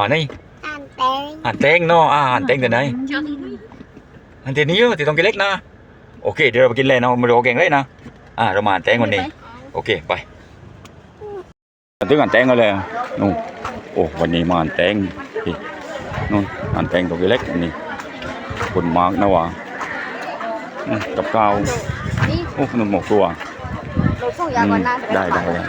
อ๋อนี่อ่านเต็งอ่านแตงเนาะอ่าอ่านแตงแต่ไหนอันเดียวนี้เยอะที่ต้องกินเล็กนะโอเคเดี๋ยวเราไปกินเลยเนาะมาดูแกงเลยนะอ่าเรามาอ่านแตงวันนี้โอเคไปมาถึงอ่านแตงกันเลยนู่นโอ้วันนี้มาอ่านแตงนี่นู่นอ่านแตงตัวเล็กนี่คนมากนะวะอืมกับข้าวนี่โอ้ขนมหมกตัวเราส่งยาก่อนนะได้ได้ได้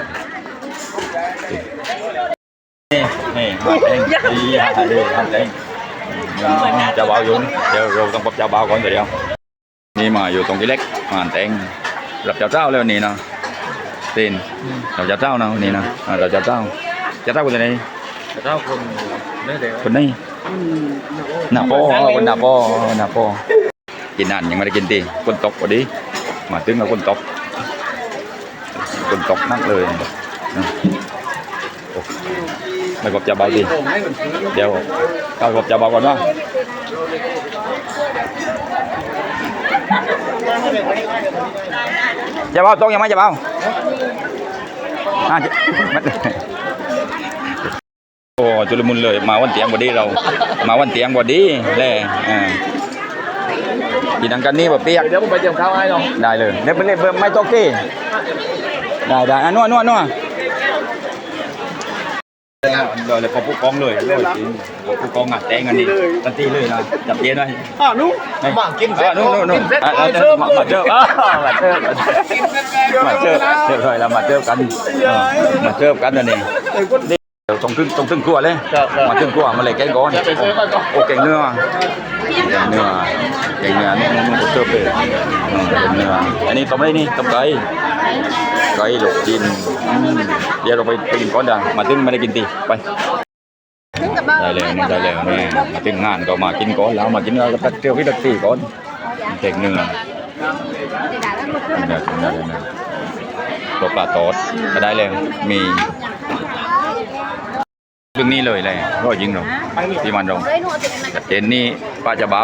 จะเบาอยู่เดี๋ยวเราต้องปรับจะเบาก่อนเดี๋ยวนี่มาอยู่ตรงที่เล็กมาหันเองรับเจ้าเจ้าแล้วนี่นะตีนรับเจ้าเจ้านะนี่นะอ่ารับเจ้าเจ้าเจ้าเจ้าคนไหนเจ้าคนนี่เด็กคนนี้หน้าโป้คนหน้าโป้หน้าโป้กินนั่นยังไม่ได้กินตีคนตกพอดีมาถึงแล้วคนตกคนตกนักเลยอ ไม่กบจะเบาดีผมให้มันซื้อเดี๋ยวก้าวกบจะเบาก่อนว่าจะเบาตรงยังไหมจะเบาอะจะมันโอ้จุลมุนเลย มาวันเตียงบอดีเรา มาวันเตียงบอดีแล่อ่ากินดังกันนี่แบบเปียกเดี๋ยวผมไปเตรียมข้าวให้น้องได้เลยเดี๋ยวไปเล่นเพิ่มไม่ตกที่ได้ได้อะนวดนวดนวด เลยเลยพอผู้กองเลยเลยจริงพอผู้กองอะแตงกันนี่ทันทีเลยนะจับเย็นหน่อยอ่านู้บ้างกินเสร็จนู่นนู่นนู่นกินเสร็จอะเอาอะเชิญมามาเจออะมาเจอมาเจอมาเจอเลยเรามาเจอกันเออมาเจอกันนั่นเองเดี๋ยวต้องขึ้นต้องขึ้นกลัวเลยมาขึ้นกลัวมาเลยแกงก้อนโอ้แกงเนื้อแกงเนื้อแกงเนื้อนู่นนู่นเจอไปอืมแกงเนื้ออันนี้ต้มอะไรนี่ต้มไก่ ไก่ลูกจินเดี๋ยวเราไปไปกินก้อนดังมาถึงไม่ได้กินตีไปได้เลยนี่ได้เลยนี่มาถึงงานก็มากินก่อนแล้วมากินแล้วก็เที่ยวที่ตักซี่ก่อนเก่งเนื้อเนื้อเนื้อเนื้อตัวปลาโตดก็ได้เลยมีเรื่องนี้เลยเลยก็ยิงเราที่มันเราเจนเจนนี่ป้าจะเบา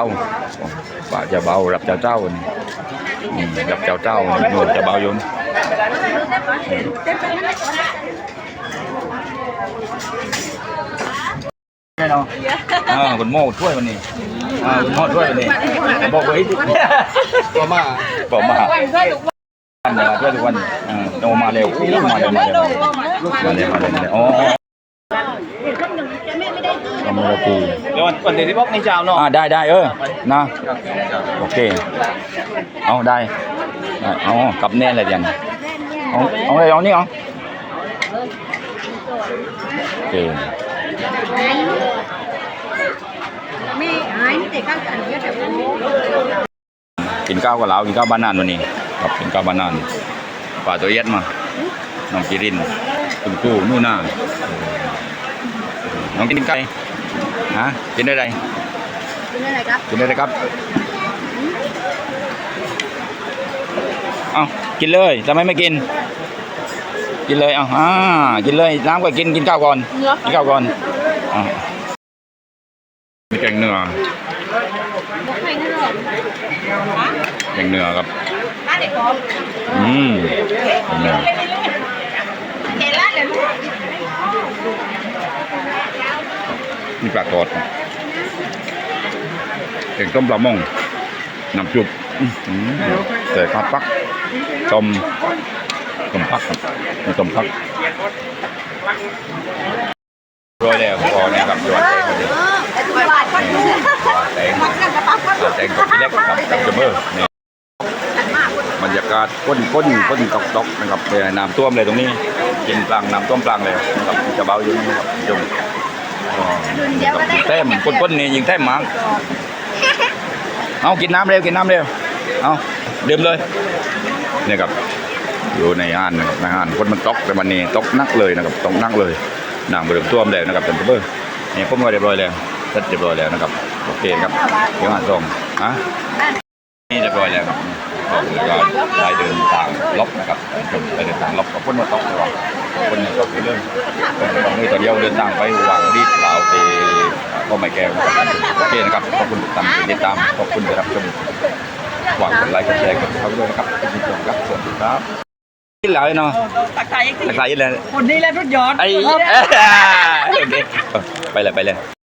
ป้าจะเบารับเจ้าเจ้านี่ อืมรับเจ้าเจ้านี่หนูจะเบาอยู่แน่นอนอ่าคุณโม่ช่วยวันนี้อ่าคุณโม่ช่วยวันนี้บอกไว้ตัวมาบอกมาวันเดียวช่วยทุกวันอ่าโนมาเร็วอู้มาเร็วมาเร็วมาเร็วมาเร็วมาเร็วอ๋อ ทำอะไรตีเดี๋ยววันเดียวที่บอกในเจ้าเนาะอ่าได้ได้เออนะโอเคเอาได้ได้เอากลับแน่เลยเดี๋ยวนี้เอาเอาเลยเอานี่เอาโอเคไม่หายนี่แต่ข้างกันเยอะแต่ผมกินข้าวกับเรากินข้าวบ้านนานวันนี้ครับกินข้าวบ้านนานป่าตัวเย็ดมาน้องกิรินคุณครูนู่นน่า น้องกินไก่ฮะกินได้ไรเป็นอะไรครับกินได้ไรครับเอากินเลยทำไมไม่กิน กินเลยเอาอ่ากินเลยน้ำก็กินกินข้าวก่อนกินข้าวก่อนอ่ามีแกงเนื้อบอกให้นั่นหรอกแกงเนื้อครับบ้านเด็กของอืมแกงเนื้อ เห็นแล้วเดี๋ยวลูกนี่ปลากรอดแกงต้มปลาหม่องน้ำจุบแต่ข้าวปักต้มต้มพักครับนี่ต้มพักโรยแล้วพอเนี่ยครับยอดเองหมดเลยไอ้ตัวบาดคนดูแตงมันกันจะปั๊บคนแตงกับเล็กครับกับเจมเบอร์นี่บรรยากาศก้นก้นก้นตอกตอกนะครับเป็นน้ำท่วมเลยตรงนี้กินปลางน้ำท่วมปลางเลยนะครับจะเบาอยู่นี่ครับยงอ๋อ ยิงแต้มก้นก้นนี่ยิงแต้มมังเอากินน้ำเร็วกินน้ำเร็วเอาดื่มเลยเนี่ยครับอยู่ในห้านนะครับในห้านคนมันตกแต่วันนี้ตกนักเลยนะครับตกนักเลยน้ำบริเวณท่วมเลยนะครับเจมเบอร์นี่ยผมก็เรียบร้อยแล้วเสร็จเรียบร้อยแล้วนะครับโอเคครับเดี๋ยวมาส่งฮะนี่เรียบร้อยแล้วครับออกเรือก็ได้เดินทางลบนะครับได้เดินทางลบกับคนมาต้องระวัง คนเนี่ยก็คือเรื่องคนของมือตัวเดียวเดินทางไปวางดีดลาวไปก็ไม่แก้วนะครับโอเคนะครับขอบคุณติดตามติดตามขอบคุณที่รับชมฝากกดไลค์กดแชร์กดติดตามด้วยนะครับขอบคุณผู้ชมครับสวัสดีครับกินแล้วเนาะตักไทยตักทายอีกแล้วคนนี้แหละทุกยอดไอ้โอเคไปเลยไปเลย